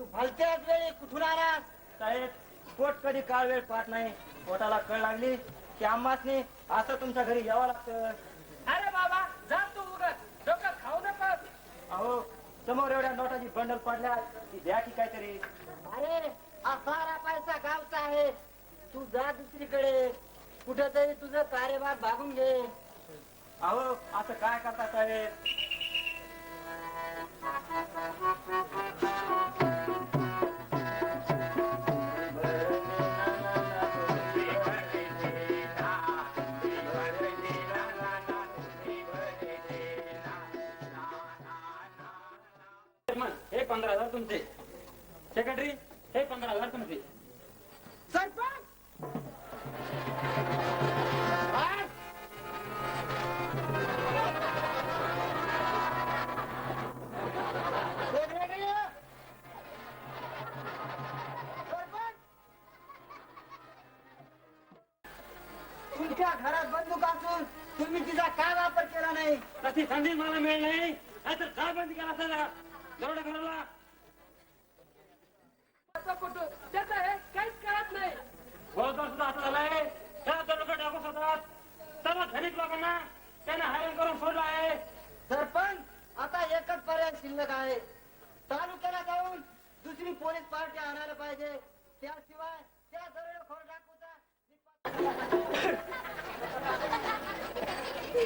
तू भलत्याच वेळी कुठून आलास? साहेब पोट कधी काळ वेळ पाहत नाही. पोटाला कळ लागली की आम्हासनी असं तुमच्या घरी यावं लागतं. अरे बाबा जा तू उगत डोकं खाऊ नकोस. अहो समोर एवढ्या नोटाची बंडल पडल्या की द्या की काहीतरी. अरे हा सारा पैसा गावचा आहे. तू जा दुसरीकडे. कुठेतरी तुझं कार्यभाग भागून घे. अहो असं काय करता साहेब? तुमच्या घरात बंदूक असून तुम्ही तिचा काय वापर केला नाही? तशी संधी मला मिळेल नाही. नाहीतर काय बंद केला असता दरोडा हे काहीच कळत नाही. फौजदार सुद्धा असं झालंय. त्याला दरोडा टाकत होतात सर्व धनिक लोकांना. त्याने हैराण करून सोडलं आहे. सरपंच आता एकच पर्याय शिल्लक आहे. तालुक्याला जाऊन दुसरी पोलीस पार्टी आणायला पाहिजे. त्याशिवाय त्या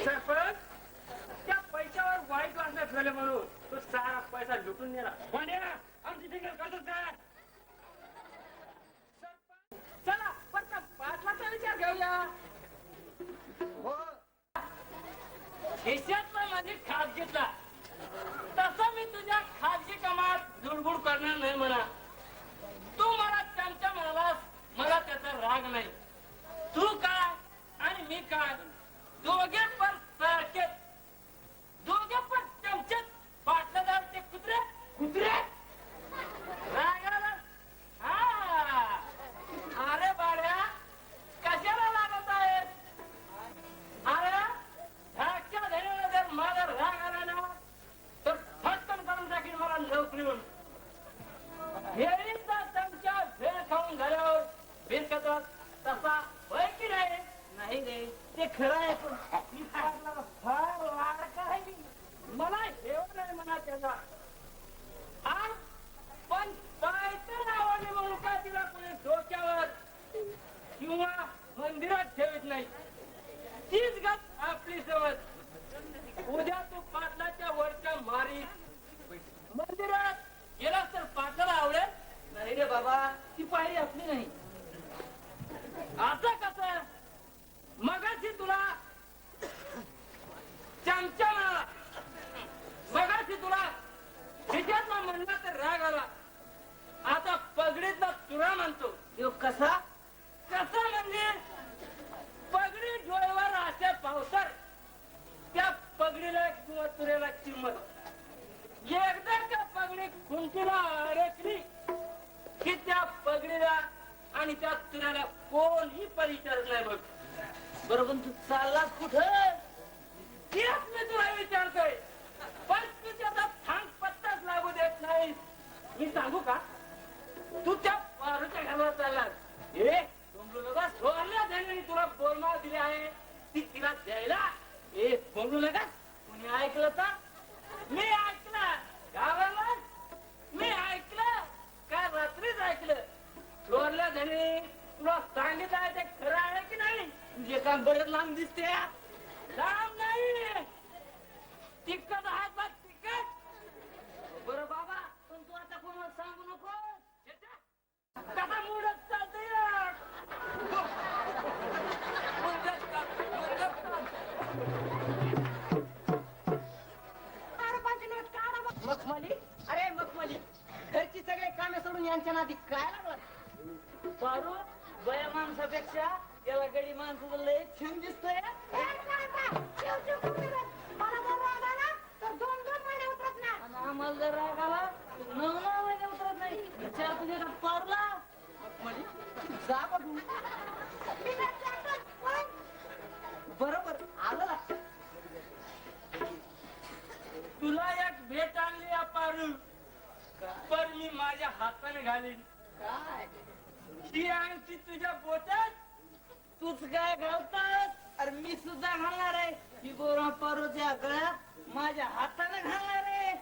सरपंच त्या पैशावर वाईट वाटण्यात झाले म्हणून तो सारा पैसा लुटून नेला. पांड्या आमची फिकर कसं काय चला पण त्या पाटलाचा विचार घेऊया. हो खिशातला म्हणजे घेतला. तसं मी तुझ्या खाजगी कामात दुडबुड करणार नाही म्हणा. तू मला त्यांच्या म्हणालास मला त्याचा राग नाही. तू काय मी काय दोघे पण सारखे दोघे पण चमचेत पाटलादार ते कुत्रे कुत्रे रागाला हा अरे बाळ्या कशाला लागत आहेस अरे ह्याच्या धैर्याला जर माझा राग आला ना तर फटकन करून टाकीन मला नोकरीहून हेळीचा चमचा भेळ खाऊन झाल्यावर बिरकतो तसा होय की नाही नाही रे ते खरं आहे पण मी पाटलाला फार लाडका आहे मी. मला हेव नाही म्हणा त्याचा हा पण पायचं नावाने म्हणून का तिला कोणी डोक्यावर किंवा मंदिरात ठेवत नाही तीच गत आपली समज उद्या तू पाटलाच्या वरच्या मारी मंदिरात गेलास तर पाटलाला आवडेल? नाही रे बाबा ती पायरी आपली नाही. आता कस? मगाशी तुला चमचा मिळाला मगाशी तुला खिशातला म्हणला तर राग आला. आता पगडीतला तुरा म्हणतो. कसा? कसा म्हणजे? द्यायला? ए बोलू नका. कुणी ऐकलं तर? मी ऐकलं. गावाला? मी ऐकलं. काय रात्रीच ऐकलं? चोरल्या धनी तुला सांगितलं आहे ते खरं आहे की नाही? तुझे काम बरं लांब दिसते. लांब नाही. तिकट आहे बघ तिकट बरं बाबा पण तू आता कोणाला सांगू नको कसा मूडच यांच्या नादी काय लागला? पारू बया माणसापेक्षा याला गडी माणसाचं लय छान दिसतोय. आम्हाला जर राग आला नऊ नऊ महिने उतरत नाही. विचार तुझ्या पारूला काय घालतात अरे मी सुद्धा घालणार आहे. ही गोरा पारोच्या गळ्यात माझ्या हाताने घालणार आहे.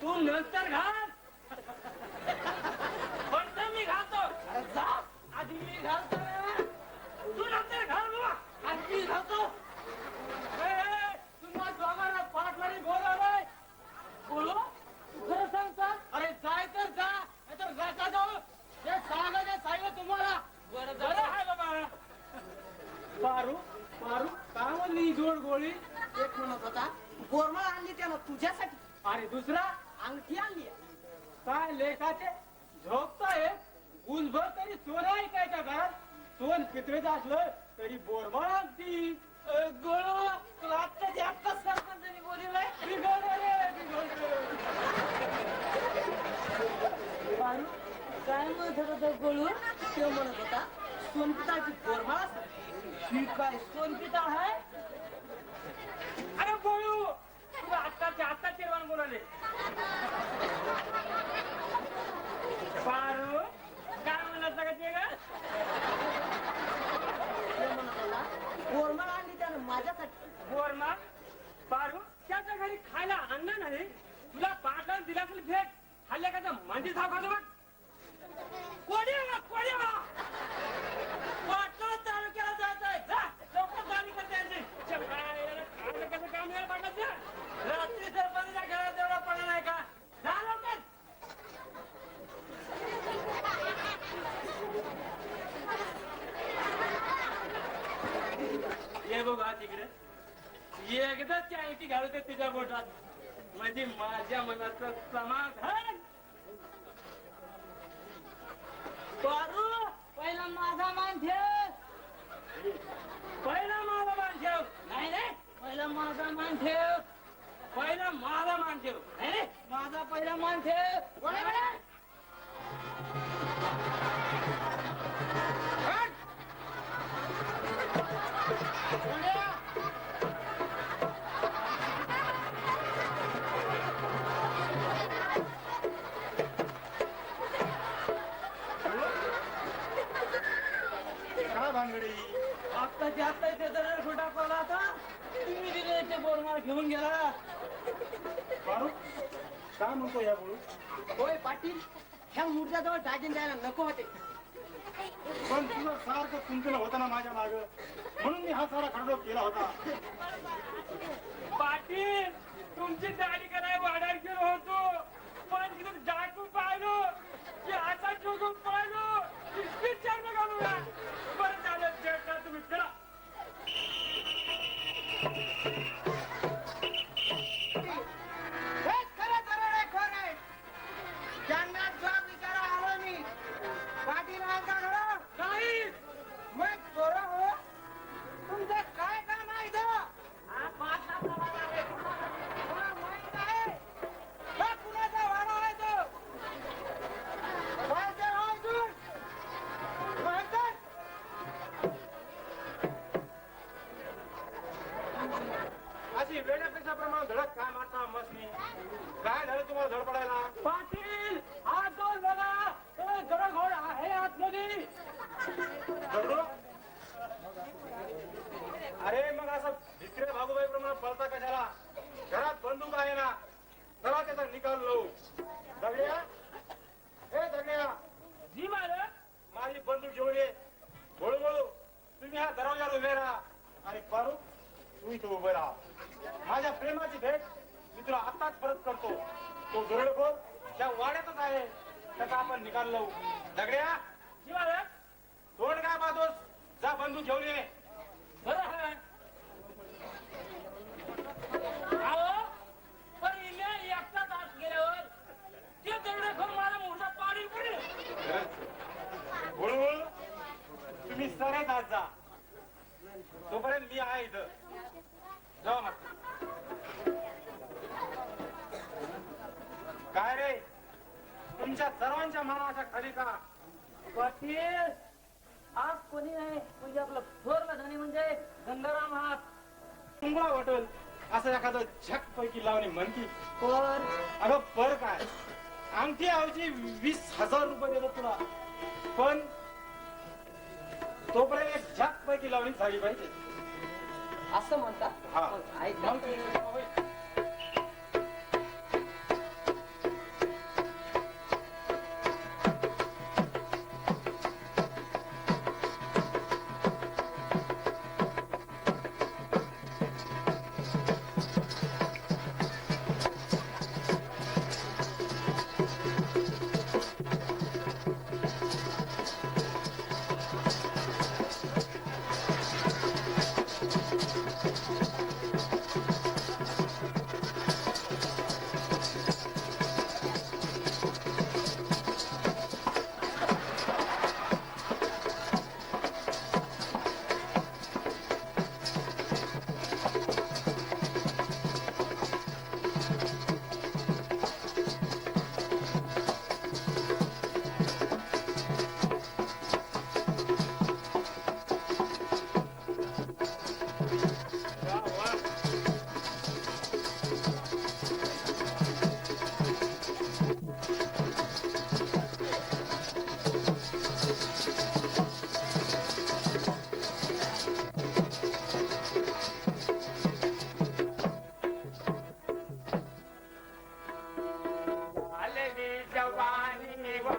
तू नंतर घाल पण ते मी घालतो अरे जा आधी मी घालतो ना. तू नंतर घाल बाबा आधी मी घालतो ए, ए, तुम्हा दोघांना पाठवाडी बोलावलंय बोलो खरं सांगतात अरे जाय तर जा नाहीतर नका जाऊ जे सांगायचं सांगितलं तुम्हाला बरं बरं आहे बाबा पारू पारू काय म्हणली ही जोड गोळी एक म्हणत होता गोरमाळ आणली त्यानं तुझ्यासाठी अरे दुसरा अंगठी आणली आहे. लेखाचे झोपताय. ऊसभर तरी सोन ऐकायच्या घरात सोन पितळेचं असलं तरी बोरबळ अगदी गोळू आत्ता जे आत्ताच सरपंचानी बोलवलंय बिघडलं बिघडलं. बाळू, काय म्हणत होता तो गोळू? तो म्हणत होता सोनपिताची गोरमाळ ही काय सोनपिताळ आहे? अरे बोलू तुला आत्ताचे आत्ता चिरवान बोलाले पारू काय म्हणत का ते ग तो म्हणत होता गोरमाळ आणली त्यानं माझ्यासाठी बोरमा पारू त्याच्या घरी खायला अन्न नाही तुला पाठवून दिला असेल भेट खाल्ल्या का मंदी साव खातो बघ कोणी आला कोणी आला पाटण तालुक्याला जात आहे जा लवकर गाडी करते यांची. च्या बाहेर खायला कसं काम यायला पाठवत ना रात्री सरपंचच्या घरात एवढा पडला नाही का जा लवकर ये बघा तिकडे एकदाच ती अंगठी घालते दे तुझ्या बोटात. म्हणजे माझ्या मनाचं समाधान. पारू पहिला माझा मान ठेव. पहिला माझा मान ठेव. नाही रे पहिला माझा मान ठेव. पहिला माझा मान ठेव. नाही रे माझा पहिला मान ठेव. कोणी म्हणे? आत्ता इथे दरड खोटा पडला होता तुम्ही दिले ते बोरमाळ घेऊन गेला. पारू काय म्हणतो या बोलू होय पाटील ह्या मुर्द्याजवळ दागिन द्यायला नको होते. पण तुझं सारखं कुंकलं होतं ना माझ्या माग. म्हणून मी हा सारा खडडोप केला होता. पाटील तुमची दाढी करायला वाड्यात गेलो होतो? पण तिथून डाकू पाहिलो. की आता पाहिलो. नका बघा बरं झालं जेवता तुम्ही चला हेच अशी वेड्यापेक्षा प्रमाण धडक काय मारता मसनी काय झालं तुम्हाला धडपडायला पाटील हात दोन बघा. तो गडघोड आहे आतमध्ये. दगडू? अरे मग असं भित्र्या भागोबाई प्रमाणे पळता कशाला? घरात बंदूक आहे ना चला त्याचा निकाल लावू. दगड्या? हे दगड्या. जी मालक. माझी बंदूक घेऊन ये. बोळू तुम्ही हा दरवाजावर उभे राहा. आणि पारू तू इथे उभे राहा. माझ्या प्रेमाची भेट मी तुला आत्ताच परत करतो. तो दुरडखोर त्या वाड्यातच आहे. त्याचा आपण निकाल लावू. दगड्या तोंड काय पाहतोस? जा बंदूक घेऊन ये. तुम्ही सरळ आत जा. तोपर्यंत मी आहे इथं. काय रे? तुमच्या सर्वांच्या मनाच्या खाली का? पाटील आज कोणी नाही? म्हणजे आपलं थोरला धनी म्हणजे गंगाराम हात. मुंगळा वाटल असं एखादं झक पैकी लावणी म्हणती पर अगं पर काय? अंगठी ऐवजी वीस हजार रुपये देतो तुला. पण तोपर्यंत एक झाक पैकी लावणी झाली पाहिजे. असं म्हणता मग ऐका.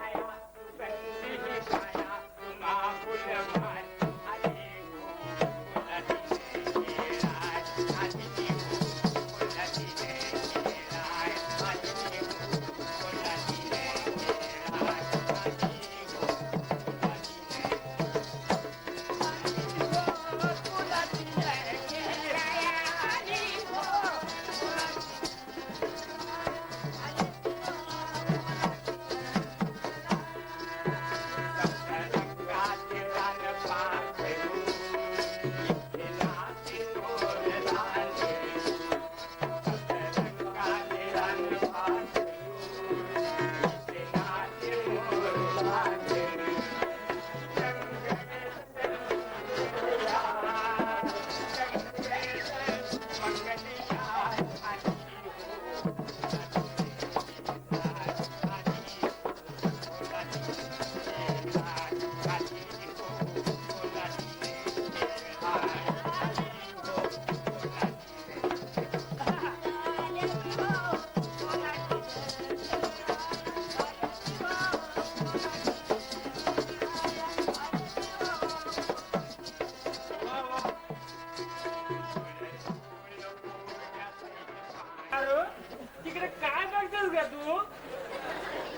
Bye.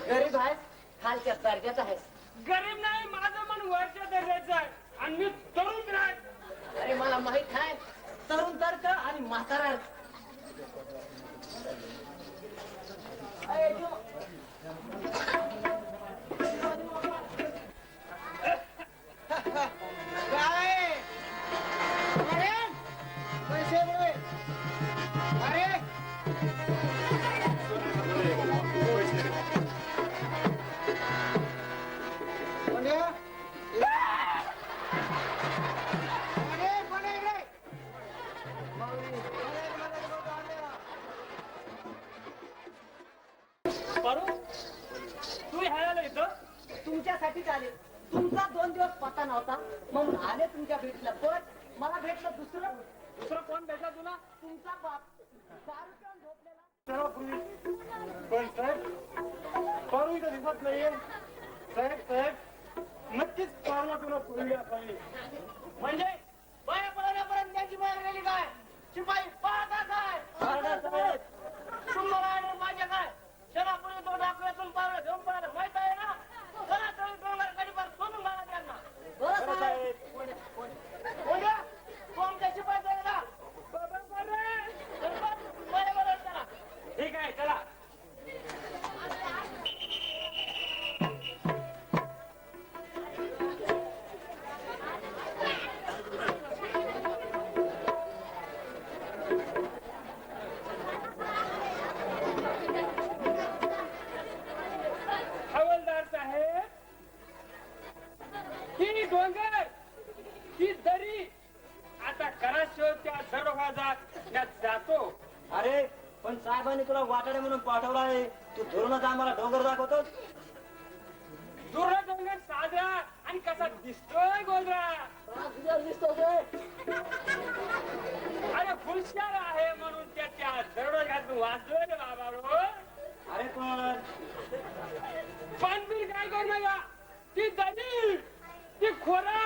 गरीब आहेस खालच्या दर्जाचा आहेस गरीब नाही माझं मन वरच्या दर्जाचं आहे. आणि मी तरुण राहत अरे मला माहीत आहे तरुण तर्क आणि म्हातारा. काय? अरे, पैसे. अरे, पण साहेब पारू इथं दिसत नाहीये. साहेब साहेब नक्कीच पारला तुला पूर्वी असावी म्हणजे बाया पळवण्यापर्यंत त्यांची बाहेर गेली काय? शिपाई पाहता काय? तुम्हाला आणि माझ्या काय? क्षणापूर्वी तो डाकूयातून पावलं घेऊन पाहिलं माहीत आहे ना? चला तळी डोंगर कडीपार सोडून घाला त्यांना. बरं साहेब. अरे पण साहेबांनी तुला वाटाडे म्हणून पाठवला आहे. तू धोरणच आम्हाला डोंगर दाखवतोस. दुर्रा डोंगर साजरा आणि कसा दिसतोय गोलरा दिसतो अरे हुशार आहे म्हणून त्याच्या दररोज घातून वाचलोय रे बाबा अरे पण पण मी काय करू नका? ती दलील ती खोरा.